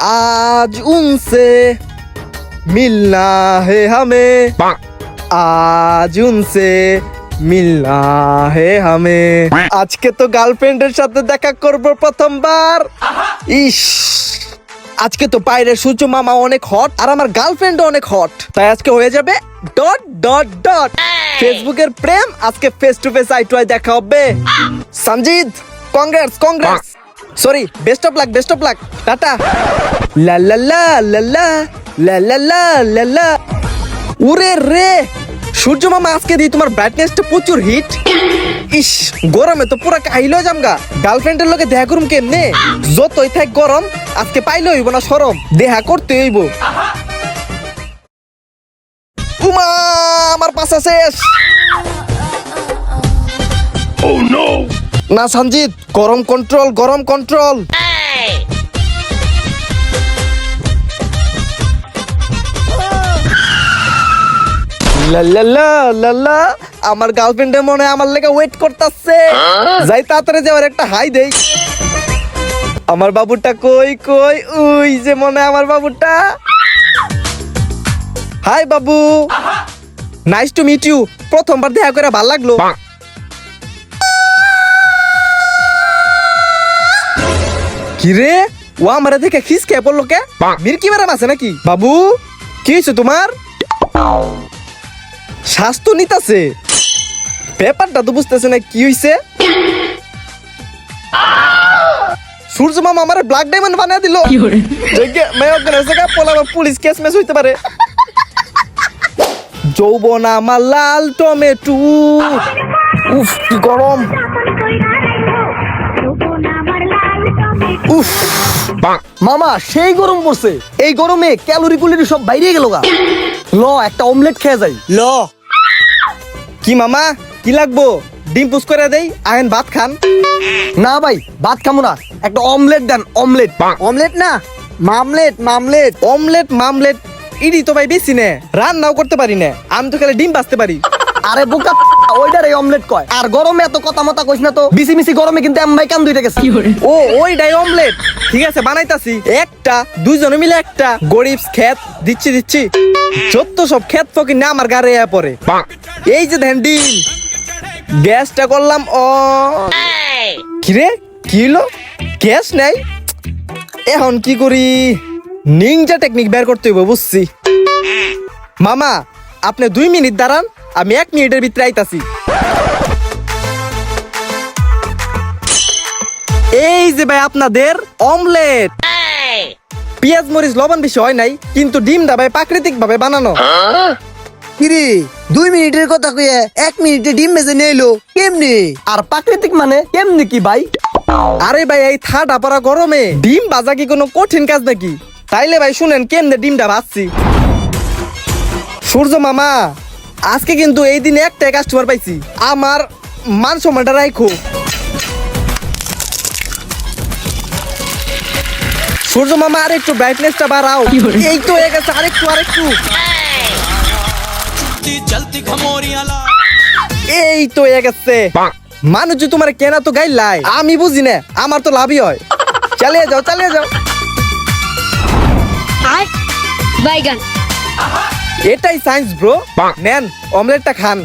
आज उनसे मिलना है हमें আজ উনসে মিলনা হে হামে আজকে তো গার্লফ্রেন্ডের সাথে দেখা করব প্রথমবার ইস আজকে তো বাইরের সূর্য মামা অনেক হট আর আমার গার্লফ্রেন্ড অনেক হট তাই আজকে হয়ে যাবে ডট ডট ডট ফেসবুকের প্রেম আজকে face to face eye to eye দেখা হবে Sanjit Congress Congress sorry best of luck best of luck tata লা লা লা লা লা লা লা লা লা লা উরে রে, সূর্য মামা আজকে দিই তোমার ব্রাইটনেসটা প্রচুর হিট ইস, গরমে তো পুরা কাহিল জামগা গার্লফ্রেন্ডের লোকে দেখা করুম কেমনে? যতই থাক গরম, আজকে পাইলে হইব না সরম। দেখা করতে হইব। উমা, আমার পাশা শেষ। না সঞ্জিত গরম কন্ট্রোল গরম কন্ট্রোল লা লা লা লা লা, আমার গার্লফ্রেন্ডের মনে আমার লেগে ওয়েট করতেছে। যাই তাড়াতাড়ি যাওয়ার একটা হাই দেই। আমার বাবুটা কই কই উই যে মনে আমার বাবুটা। High Babu. Nice to meet you প্রথমবার দেখা করে ভালো লাগল। কি রে ও আমারে দেখে খিস খেয়ে পড়ল কে মির্কি ম্যাডাম আছে নাকি? বাবু কি হয়েছে তোমার? স্বাস্থ্য নিতাছে। ব্যাপারটা তো বুঝতেছে না কি হইছে? সূর্য মামা আমার ব্ল্যাক ডায়মন্ড বানিয়ে দিল। পুলিশ কেস মেস হইতে পারে। যৌবন আমার লাল টমেটো। উফ কি গরম। উফ। মামা সেই গরম পড়ছে। এই গরমে ক্যালোরি কুলিরি সব বাইরে গেল গা। ল একটা অমলেট খেয়ে যাই। ল। কি মামা? কি লাগবো? ডিম পুস করে দেই আহেন ভাত খান। না ভাই ভাত খামো না। একটা অমলেট দেন অমলেট। অমলেট না মামলেট মামলেট। অমলেট মামলেট। ইডি তো ভাই বেশি নে রান্নাও করতে পারি না আমি তো খালি ডিম বাঁচতে পারি। আরে বোকা ওইটার এই অমলেট কয়। আর গরমে এত কথা মতা কইস না তো বিসি মিসি গরমে কিন্তু এম ভাই কান দুইটা গেছে। ও ওই ডাই অমলেট ঠিক আছে বানাইতাছি। একটা দুইজনে মিলে একটা। গরিব খেত দিচ্ছি দিচ্ছি। যত সব খেত ফকির না আমার গাড়ি পরে এই যে ধ্যান ডিম। গ্যাসটা করলাম ও। কিরে কি হলো গ্যাস নাই? এখন কি করি? নিনজা টেকনিক বের করতে হইব বুঝছি। মামা আপনি দুই মিনিট দাঁড়ান। আমি এক মিনিটের ভিতরে আইতাছি। এই যে ভাই আপনাদের অমলেট। পেঁয়াজ মরিচ লবণ বেশি হয় নাই কিন্তু ডিমটা ভাই প্রাকৃতিক ভাবে বানানো। কিরে দুই মিনিটের কথা কইয়ে এক মিনিটে ডিম মেজে নিয়ে এলো কেমনি? আর প্রাকৃতিক মানে কেমনি কি ভাই? আরে ভাই এই থাটা পড়া গরমে ডিম ভাজা কি কোনো কঠিন কাজ নাকি? তাইলে ভাই শুনেন কেমনে ডিমটা ভাজছি। সূর্য মামা আজকে কিন্তু এই দিনে একটাই কাস্টমার পাইছি। আমার মান সম্মানটা রাখো সূর্য মামা আর একটু ব্রাইটনেসটা বাড়াও এই তো হয়ে গেছে আরেকটু আরেকটু। এই তো হয়ে গেছে। মানুষ তোমার কেনা তো গাই লাই। আমি বুঝি না আমার তো লাভই হয়। চালিয়ে যাও চালিয়ে যাও। বাইগান। এটাই সায়েন্স ব্রো নেন অমলেটটা খান।